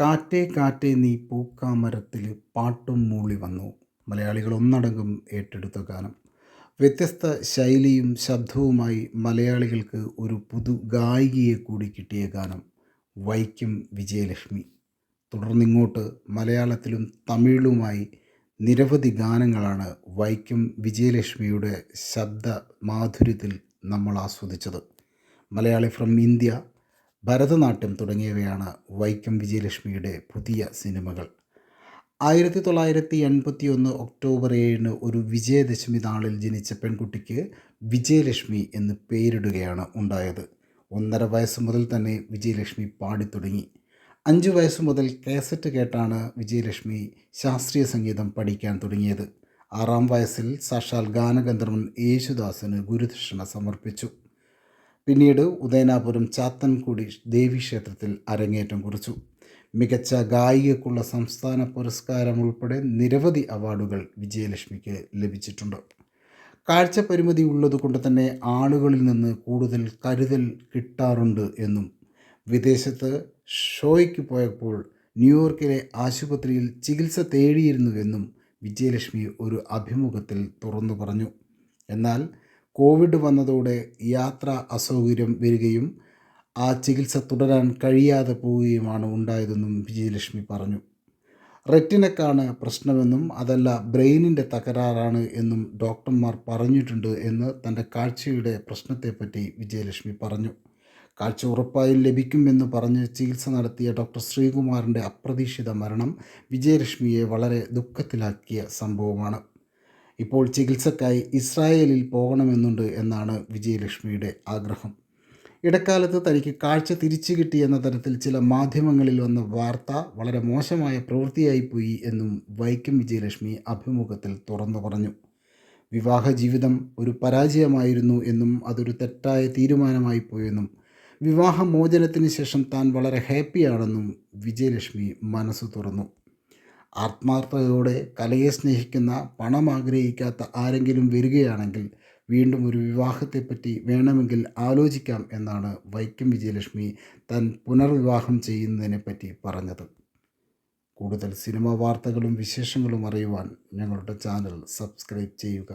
കാറ്റേ കാറ്റേ നീ പൂക്കാമരത്തിൽ പാട്ടും മൂളി വന്നു. മലയാളികൾ ഒന്നടങ്കം ഏറ്റെടുത്ത ഗാനം. വ്യത്യസ്ത ശൈലിയും ശബ്ദവുമായി മലയാളികൾക്ക് ഒരു പുതു ഗായികയെ കൂടി കിട്ടിയ ഗാനം വൈക്കം വിജയലക്ഷ്മി. തുടർന്നിങ്ങോട്ട് മലയാളത്തിലും തമിഴിലുമായി നിരവധി ഗാനങ്ങളാണ് വൈക്കം വിജയലക്ഷ്മിയുടെ ശബ്ദ മാധുര്യത്തിൽ നമ്മൾ ആസ്വദിച്ചത്. മലയാളി ഫ്രം ഇന്ത്യ ഭരതനാട്യം തുടങ്ങിയവയാണ് വൈക്കം വിജയലക്ഷ്മിയുടെ പുതിയ സിനിമകൾ. ആയിരത്തി തൊള്ളായിരത്തി എൺപത്തി ഒന്ന് ഒക്ടോബർ ഏഴിന് ഒരു വിജയദശമി നാളിൽ ജനിച്ച പെൺകുട്ടിക്ക് വിജയലക്ഷ്മി എന്ന് പേരിടുകയാണ് ഉണ്ടായത്. ഒന്നര വയസ്സ് മുതൽ തന്നെ വിജയലക്ഷ്മി പാടിത്തുടങ്ങി. അഞ്ച് വയസ്സ് മുതൽ കാസറ്റ് കേട്ടാണ് വിജയലക്ഷ്മി ശാസ്ത്രീയ സംഗീതം പഠിക്കാൻ തുടങ്ങിയത്. ആറാം വയസ്സിൽ സാക്ഷാൽ ഗാനഗന്ധർവൻ യേശുദാസിന് ഗുരുദക്ഷിണ സമർപ്പിച്ചു. പിന്നീട് ഉദയനാപുരം ചാത്തൻകുടി ദേവീക്ഷേത്രത്തിൽ അരങ്ങേറ്റം കുറിച്ചു. മികച്ച ഗായികക്കുള്ള സംസ്ഥാന പുരസ്കാരം ഉൾപ്പെടെ നിരവധി അവാർഡുകൾ വിജയലക്ഷ്മിക്ക് ലഭിച്ചിട്ടുണ്ട്. കാഴ്ച പരിമിതി ഉള്ളതുകൊണ്ട് തന്നെ ആളുകളിൽ നിന്ന് കൂടുതൽ കരുതൽ കിട്ടാറുണ്ട് എന്നും വിദേശത്ത് ഷോയ്ക്ക് പോയപ്പോൾ ന്യൂയോർക്കിലെ ആശുപത്രിയിൽ ചികിത്സ തേടിയിരുന്നുവെന്നും വിജയലക്ഷ്മി ഒരു അഭിമുഖത്തിൽ തുറന്നു പറഞ്ഞു. എന്നാൽ കോവിഡ് വന്നതോടെ യാത്ര അസൗകര്യം വരികയും ആ ചികിത്സ തുടരാൻ കഴിയാതെ പോവുകയുമാണ് ഉണ്ടായതെന്നും വിജയലക്ഷ്മി പറഞ്ഞു. റെറ്റിനക്കാണ് പ്രശ്നമെന്നും അതല്ല ബ്രെയിനിന്റെ തകരാറാണ് എന്നും ഡോക്ടർമാർ പറഞ്ഞിട്ടുണ്ട് എന്ന് തന്റെ കാഴ്ചയുടെ പ്രശ്നത്തെപ്പറ്റി വിജയലക്ഷ്മി പറഞ്ഞു. കാഴ്ച ഉറപ്പായും ലഭിക്കുമെന്ന് പറഞ്ഞ് ചികിത്സ നടത്തിയ ഡോക്ടർ ശ്രീകുമാറിന്റെ അപ്രതീക്ഷിത മരണം വിജയലക്ഷ്മിയെ വളരെ ദുഃഖത്തിലാക്കിയ സംഭവമാണ്. ഇപ്പോൾ ചികിത്സക്കായി ഇസ്രായേലിൽ പോകണമെന്നുണ്ട് എന്നാണ് വിജയലക്ഷ്മിയുടെ ആഗ്രഹം. ഇടക്കാലത്ത് തനിക്ക് കാഴ്ച തിരിച്ചു കിട്ടി എന്ന തരത്തിൽ ചില മാധ്യമങ്ങളിൽ വന്ന വാർത്ത വളരെ മോശമായ പ്രവൃത്തിയായി പോയി എന്നും വൈക്കം വിജയലക്ഷ്മി അഭിമുഖത്തിൽ തുറന്നു പറഞ്ഞു. വിവാഹ ജീവിതം ഒരു പരാജയമായിരുന്നു എന്നും അതൊരു തെറ്റായ തീരുമാനമായി പോയെന്നും വിവാഹമോചനത്തിന് ശേഷം താൻ വളരെ ഹാപ്പിയാണെന്നും വിജയലക്ഷ്മി മനസ്സ് തുറന്നു. ആത്മാർത്ഥതയോടെ കലയെ സ്നേഹിക്കുന്ന പണം ആഗ്രഹിക്കാത്ത ആരെങ്കിലും വരികയാണെങ്കിൽ വീണ്ടും ഒരു വിവാഹത്തെപ്പറ്റി വേണമെങ്കിൽ ആലോചിക്കാം എന്നാണ് വൈക്കം വിജയലക്ഷ്മി തൻ പുനർവിവാഹം ചെയ്യുന്നതിനെപ്പറ്റി പറഞ്ഞത്. കൂടുതൽ സിനിമാ വാർത്തകളും വിശേഷങ്ങളും അറിയുവാൻ ഞങ്ങളുടെ ചാനൽ സബ്സ്ക്രൈബ് ചെയ്യുക.